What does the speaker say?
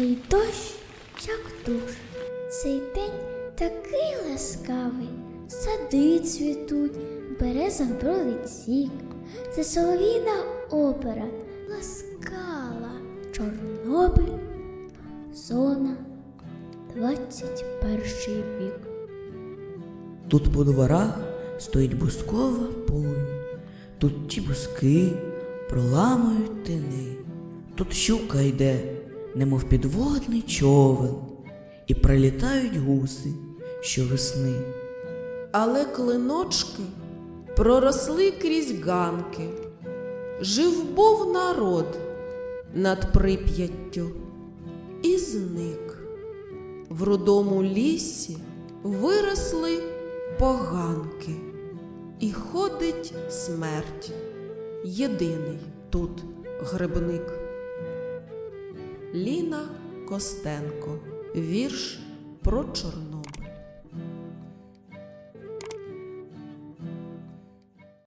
Цей дощ, як душ, цей день такий ласкавий, сади цвітуть, береза бродить сік. Це соловіна опера ласкала Чорнобиль, зона, 21 вік. Тут по дворах стоїть бускова пунь, тут ті буски проламують тини, тут щука йде немов підводний човен, і прилітають гуси щовесни. Але клиночки проросли крізь ганки. Жив був народ над прип'яттю і зник. В рудому лісі виросли поганки, і ходить смерть. Єдиний тут грибник. Ліна Костенко. Вірш про Чорнобиль.